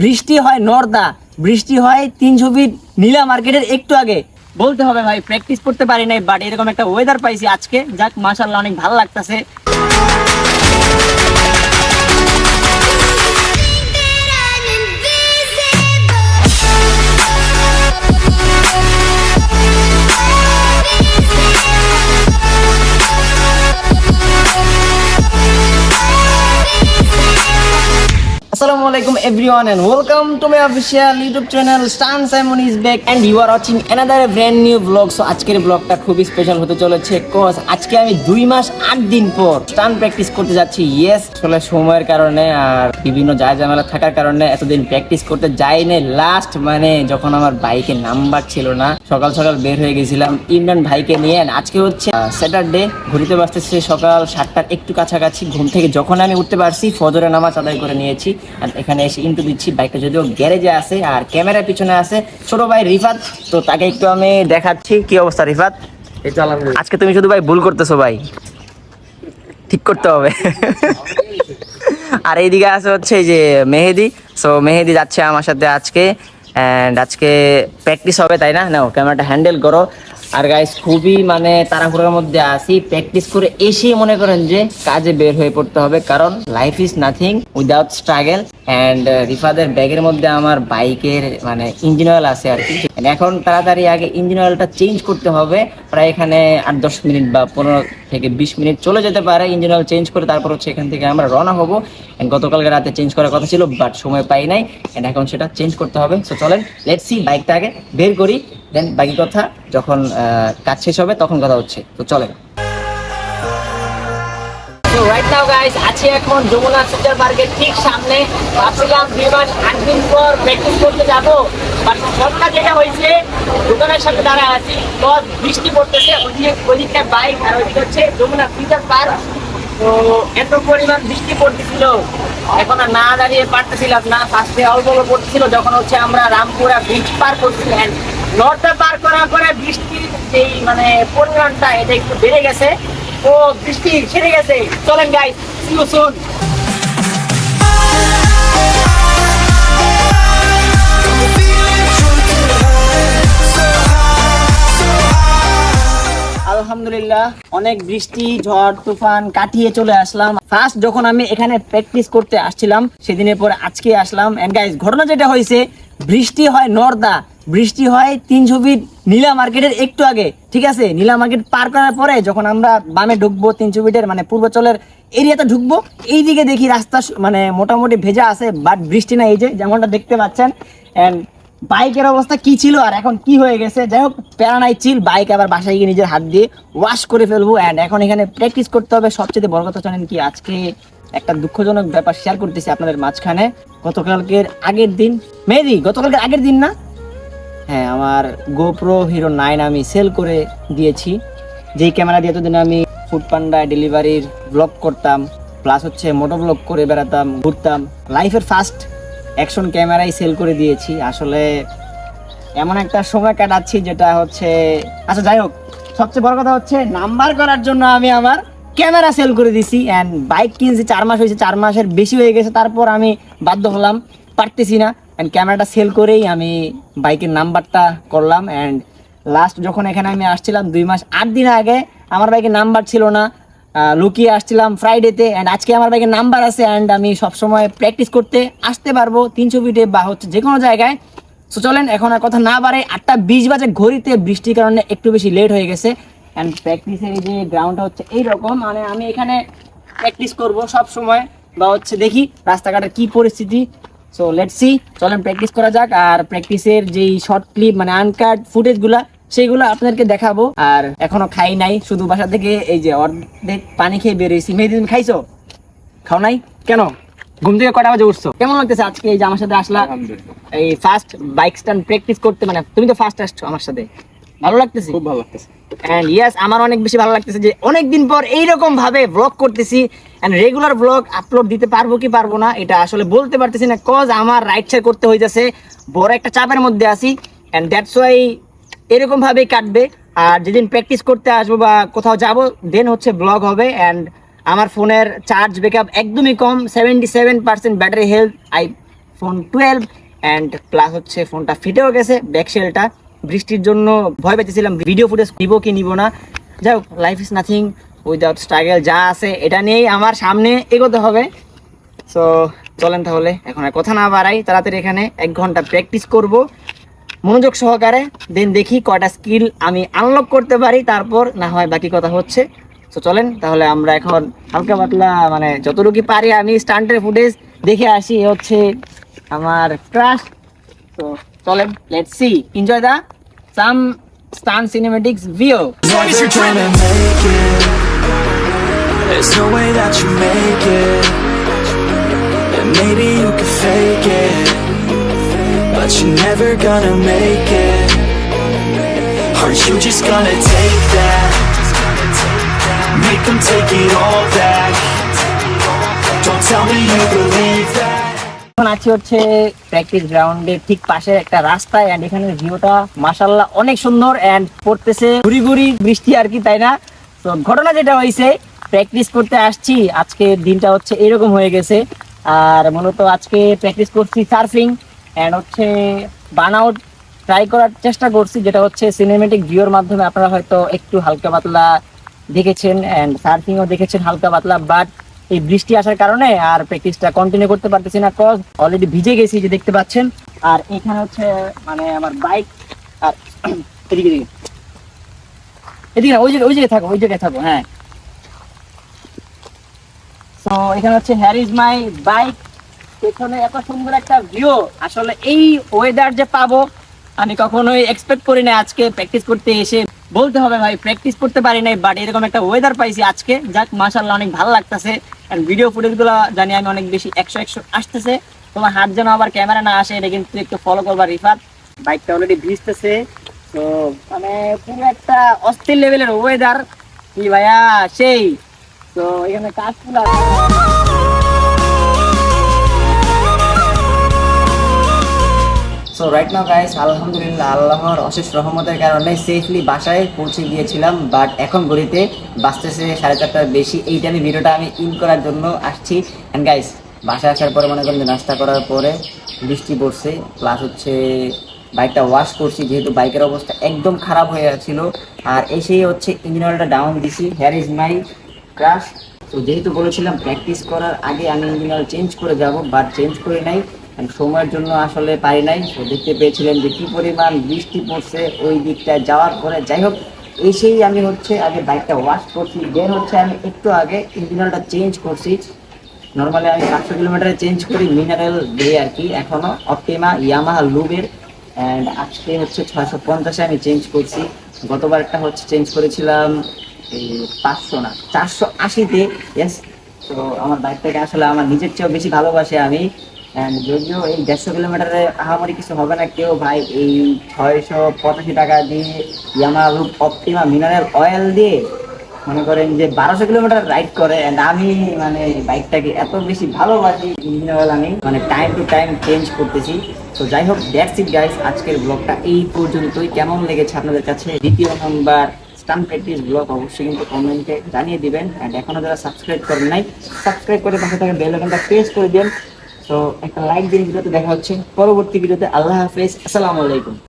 বৃষ্টি হয় নর্দা, বৃষ্টি হয় তিন ছবি নীলা মার্কেটের একটু আগে। বলতে হবে ভাই প্র্যাকটিস করতে পারি নাই বাট এরকম একটা ওয়েদার পাইছি আজকে। যাক মাসাল্লাহ অনেক ভালো লাগতেছে। Alaikum everyone, and welcome to my official YouTube channel, Stan Simon is back, and you are watching another brand new vlog. So, আজকের ব্লগটা খুবই স্পেশাল হতে চলেছে কজ আজকে আমি দুই মাস আট দিন পর স্টান প্র্যাকটিস করতে যাচ্ছি। ইয়েস আসলে সময়ের কারণে আর বিভিন্ন যায় ঝামেলা থাকার কারণে এতদিন প্র্যাকটিস করতে যাইনি। লাস্ট মানে যখন আমার বাইকে নাম্বার ছিল না, সকাল সকাল বের হয়ে গেছিলাম ইমরান ভাইকে নিয়ে আজকে হচ্ছে স্যাটারডে ঘুরিতে বাসতেছে সকাল সাতটার একটু কাছাকাছি। ঘুম থেকে যখন আমি উঠতে পারছি, ফজরের নামাজ আদায় করে নিয়েছি আর এখানে এসে ইন্টু দিচ্ছি। বাইকটা যদিও গ্যারেজে আছে আর ক্যামেরার পিছনে আছে। ছোট ভাই রিফাত তো তাকে একটু আমি দেখাচ্ছি। কি অবস্থা রিফাত? আজকে তুমি শুধু ভাই ভুল করতেছো ভাই। ঠিক করতে হবে। আর এইদিকে আছে হচ্ছে যে মেহেদি। সো মেহেদি যাচ্ছে আমার সাথে আজকে। অ্যান্ড আজকে প্র্যাকটিস হবে তাই না? নাও ক্যামেরাটা হ্যান্ডেল করো। আর গাইস খুবই মানে তাড়াহুড়োর মধ্যে আসি প্র্যাকটিস করে এসে মনে করেন যে কাজে বের হয়ে পড়তে হবে, কারণ life is nothing without struggle and রিফাদের ব্যাগের মধ্যে আমার বাইকের মানে ইঞ্জিন অয়েল আছে আর কি। এখন তাড়াতাড়ি আগে ইঞ্জিন অয়েলটা চেঞ্জ করতে হবে। প্রায় এখানে আট দশ মিনিট বা পনেরো থেকে বিশ মিনিট চলে যেতে পারে ইঞ্জিন অয়েল চেঞ্জ করে, তারপর হচ্ছে এখান থেকে আমরা রওনা হব। গতকালকে রাতে চেঞ্জ করার কথা ছিল বাট সময় পাই নাই। এন্ড এখন সেটা চেঞ্জ করতে হবে। সো চলেন লেট সি বাইকটা আগে বের করি। দেন বাকি কথা যখন কাজ শেষ হবে তখন কথা হচ্ছে। তো চলে রাইট নাও গাইস আছি এখন যমুনা সুপার মার্কেট ঠিক সামনে। ভাবছিলাম দুই মাস আট দিন পর প্র্যাকটিস করতে যাব বাট যেটা হয়েছে, দোকানের সামনে দাঁড়ায় আছি। তো বৃষ্টি পড়তেছে, ওদিকে ওদিকটা বাইক আর ওদিকে হচ্ছে যমুনা ফিচার পার্ক। তো এত পরিমাণ বৃষ্টি পড়তেছিল। এখন আর না দাঁড়িয়ে পারতেছিলাম না ফার্স্টে অল্প অল্প পড়তেছিল, যখন হচ্ছে আমরা রামপুরা ব্রিজ পার করছিলাম নর্থে পার করার পরে বৃষ্টির যেই মানে পরিমাণটা, এটা একটু বেড়ে গেছে। ও বৃষ্টি ছেড়ে গেছে। চলেন গাইস সি আলহামদুলিল্লাহ, অনেক বৃষ্টি, ঝড়, তুফান কাটিয়ে চলে আসলাম। ফার্স্ট যখন আমি এখানে প্র্যাকটিস করতে আসছিলাম, সেদিনের পরে আজকে আসলাম। এন্ড গাইস ঘটনা যেটা হয়েছে, বৃষ্টি হয় নর্দা বৃষ্টি হয় তিনশো ফিট নীলা মার্কেটের একটু আগে, ঠিক আছে? নীলা মার্কেট পার করার পরে যখন আমরা বামে ঢুকবো তিনশো ফিটের মানে পূর্বাচলের এরিয়াতে ঢুকবো, এইদিকে দেখি রাস্তা মানে মোটামুটি ভেজা আছে বাট বৃষ্টি না এই যে, যেমনটা দেখতে পাচ্ছেন। এন্ড বাইকের অবস্থা কি ছিল আর এখন কি হয়ে গেছে? যাই হোক প্যারানাই চিল বাইক আবার বাসায় গিয়ে নিজের হাত দিয়ে ওয়াশ করে ফেলব। অ্যান্ড এখন এখানে প্র্যাকটিস করতে হবে। সবচেয়ে বড় কথা জানেন কি, আজকে একটা দুঃখজনক ব্যাপার শেয়ার করতেছি আপনাদের মাঝখানে। গতকালকের আগের দিন, মেহেদি, গতকালকের আগের দিন না? হ্যাঁ আমার গোপ্রো হিরো নাইন আমি সেল করে দিয়েছি। যেই ক্যামেরা দিয়ে এতদিন আমি ফুড পান্ডা ডেলিভারির ব্লগ করতাম প্লাস হচ্ছে মোটর ব্লগ করে বেড়াতাম, ঘুরতাম লাইফের ফার্স্ট অ্যাকশন ক্যামেরাই সেল করে দিয়েছি। আসলে এমন একটা সময় কাটাচ্ছি যেটা হচ্ছে আচ্ছা যাই হোক, সবচেয়ে বড় কথা হচ্ছে নাম্বার করার জন্য আমি আমার ক্যামেরা সেল করে দিছি অ্যান্ড বাইক কিনছি, চার মাস হয়েছে, চার মাসের বেশি হয়ে গেছে, তারপর আমি বাধ্য হলাম, পারতেছি না। অ্যান্ড ক্যামেরাটা সেল করেই আমি বাইকের নাম্বারটা করলাম অ্যান্ড লাস্ট যখন এখানে আমি আসছিলাম দুই মাস, আট দিন আগে আমার বাইকের নাম্বার ছিল না। লুকিয়ে আসছিলাম ফ্রাইডেতে অ্যান্ড আজকে আমার বাইকের নাম্বার আছে অ্যান্ড আমি সবসময় প্র্যাকটিস করতে আসতে পারব তিনশো ফিটে বা হচ্ছে যে কোনো জায়গায়। সো চলেন, এখন আর কথা না বাড়ে আটটা বিশ বাজে ঘড়িতে বৃষ্টির কারণে একটু বেশি লেট হয়ে গেছে। অ্যান্ড প্র্যাকটিসের যে গ্রাউন্ডটা হচ্ছে এইরকম মানে আমি এখানে প্র্যাকটিস করব সব সময় বা হচ্ছে দেখি রাস্তাঘাটের কী পরিস্থিতি। সো লেট সি চলেন প্র্যাকটিস করা যাক। আর প্র্যাকটিসের যেই শর্ট ক্লিপ মানে আনকাট ফুটেজগুলা সেইগুলো আপনাদেরকে দেখাবো। আর এখনও খাই নাই শুধু বাসা থেকে এই যে অর্ধেক পানি খেয়ে বেরিয়েছি। মেয়েদিন খাইছো? খাও নাই? কেন? ঘুম থেকে কটা বাজে উঠছো? কেমন লাগতেছে আজকে এই যে আমার সাথে আসলা? এই ফার্স্ট বাইক স্ট্যান্ড প্র্যাকটিস করতে মানে তুমি তো ফার্স্ট আসছো আমার সাথে। ভালো লাগতেছে? খুব ভালো লাগতেছে। এন্ড ইয়েস আমার অনেক বেশি ভালো লাগতেছে যে অনেক দিন পর এইরকম ভাবে ব্লগ করতেছি। এন্ড রেগুলার ব্লগ আপলোড দিতে পারব কি পারব না এটা আসলে বলতে পারতেছি না কজ আমার রাইট শেয়ার করতে হইতেছে। বড় একটা চাপের মধ্যে আছি। এন্ড দ্যাটস ওয়াই এরকম ভাবেই কাটবে। আর যেদিন প্র্যাকটিস করতে আসব বা কোথাও যাব দেন হচ্ছে ব্লগ হবে। অ্যান্ড আমার ফোনের চার্জ ব্যাকআপ একদমই কম seventy seven percent battery health iPhone twelve and plus হচ্ছে ফোনটা ফিটেও গেছে ব্যাকশেলটা বৃষ্টির জন্য ভয় পেয়েছিলাম ভিডিও ফুটেজ নিব কি নিব না? যাই হোক life is nothing without struggle যা আছে এটা নিয়েই আমার সামনে এগোতে হবে। সো চলেন তাহলে, এখন আর কথা না বাড়াই, তাড়াতাড়ি এখানে এক ঘণ্টা প্র্যাকটিস করব। মনোযোগ সহকারে দেন দেখি কটা স্কিল আমি আনলক করতে পারি, তারপর না হয় বাকি কথা হচ্ছে। তো চলেন, তাহলে আমরা এখন হালকা পাতলা মানে যতটুকু পারি আমি স্টান্টের ফুটেজ দেখে আসি হচ্ছে আমার ক্রাশ তো চলেন let's see enjoy the some Stan Cinematics Vio. Never gonna make it. There's no way that you make it. And maybe you can fake it. But you're never gonna make it. Are you just gonna take that? Make them take it all back. Don't tell me you believe that. এখন আছি হচ্ছে practice গ্রাউন্ডের ঠিক পাশে একটা রাস্তায় and এখানে ভিউটা মাশাল্লাহ অনেক সুন্দর এন্ড পড়তেছে ঘুরি ঘুরি বৃষ্টি আর কি, তাই না? তো ঘটনা যেটা হয়েছে প্র্যাকটিস করতে আসছি, আজকে দিনটা হচ্ছে এরকম হয়ে গেছে। আর মূলত আজকে প্র্যাকটিস করছি সার্ফিং এন্ড হচ্ছে বার্ন আউট ট্রাই করার চেষ্টা করছি, যেটা হচ্ছে সিনেমেটিক ভিউর মাধ্যমে আপনারা হয়তো একটু হালকা পাতলা দেখেছেন এন্ড সার্ফিংও দেখেছেন হালকা পাতলা বাট এই বৃষ্টি আসার কারণে আর প্র্যাকটিসটা কন্টিনিউ করতে পারতেছি না কজ অলরেডি ভিজে গেছি যে দেখতে পাচ্ছেন। আর এখানে হচ্ছে মানে আমার বাইক আর এদিকে এদিকে। এদিকে ওই জায়গায় ওই জায়গায় থাকো, ওই জায়গায় থাকো হ্যাঁ। তো এখানে হচ্ছে হ্যার ইজ মাই বাইক পেছনে এত সুন্দর একটা ভিউ আসলে এই ওয়েদার যে পাবো, আমি কখনোই এক্সপেক্ট করি না আজকে প্র্যাকটিস করতে এসে। বলতে হবে ভাই প্র্যাকটিস করতে পারি নাই বাট এরকম একটা ওয়েদার পাইছি আজকে। যাক মাশাল্লাহ অনেক ভালো লাগতেছে। আর ভিডিও ফুটেজগুলো জানি আমি অনেক বেশি একশো একশো আসতেছে। তোমার হাত যেন আবার ক্যামেরা না আসে, এটা কিন্তু একটু ফলো করবা রিফাত। বাইকটা অলরেডি ভিজতেছে। তো মানে পুরো একটা অস্থির লেভেলের ওয়েদার কি ভাইয়া, সেই। তো এখানে কাজগুলো আছে। সো রাইট নাও গাইস আলহামদুলিল্লাহ আল্লাহর অশেষ রহমতের কারণে সেফলি বাসায় পৌঁছে গিয়েছিলাম বাট এখন ঘড়িতে বাঁচতেছে সাড়ে চারটার বেশি এই টাইমে ভিডিওটা আমি ইন করার জন্য আসছি। অ্যান্ড গাইস বাসায় আসার পরে মনে করেন নাস্তা করার পরে বৃষ্টি পড়ছে প্লাস হচ্ছে বাইকটা ওয়াশ করছি, যেহেতু বাইকের অবস্থা একদম খারাপ হয়ে ছিল আর এসেই হচ্ছে ইঞ্জিন অয়েলটা ডাউন দিছি হ্যার ইজ মাই ক্রাশ তো যেহেতু বলেছিলাম প্র্যাকটিস করার আগে আমি ইঞ্জিন অয়েল চেঞ্জ করে যাব বাট চেঞ্জ করে নাই। সময়ের জন্য আসলে পারি নাই। তো দেখতে পেয়েছিলেন যে কি পরিমাণ বৃষ্টি পড়ছে ওই দিকটায় যাওয়ার পরে। যাই হোক, এসেই আমি হচ্ছে আগে বাইকটা ওয়াশ করছি। দেন হচ্ছে আমি একটু আগে ইঞ্জিন অয়েলটা চেঞ্জ করছি। নর্মালি আমি পাঁচশো কিলোমিটারে চেঞ্জ করি মিনারেল দিয়ে আর কি। এখনও অপটিমা ইয়ামাহা লুবের অ্যান্ড আজকে হচ্ছে ছয়শো পঞ্চাশে আমি চেঞ্জ করছি। গতবারটা হচ্ছে চেঞ্জ করেছিলাম এই পাঁচশো না, চারশো আশিতে। ইয়েস তো আমার বাইকটাকে আসলে আমার নিজের চেয়েও বেশি ভালোবাসে আমি। যদিও এই দেড়শো কিলোমিটারে আহামরি কিছু হবে না, কেউ ভাই এই ছয়শো পঁচাশি টাকা দিয়ে Yamaha Lube Optima mineral oil দিয়ে মনে করেন যে বারোশো কিলোমিটার রাইড করে। And আমি মানে বাইকটাকে এত বেশি ভালোবাসি, ইঞ্জিন অয়েল আমি। মানে টাইম টু টাইম চেঞ্জ করতেছি। তো যাই হোক দ্যাটস ইট গাইস আজকের ব্লগটা এই পর্যন্তই। কেমন লেগেছে আপনাদের কাছে? দ্বিতীয় নাম্বার স্টান প্র্যাকটিস ব্লগ অবশ্যই কিন্তু কমেন্টে জানিয়ে দিবেন। অ্যান্ড এখনও যারা সাবস্ক্রাইব করেন নাই সাবস্ক্রাইব করে পাশে থাকা বেল আইকনটা প্রেস করে দেন তো একটা লাইক দিন ভিডিওতে দেখা হচ্ছে। পরবর্তী ভিডিওতে আল্লাহ হাফেজ। আসসালামু আলাইকুম।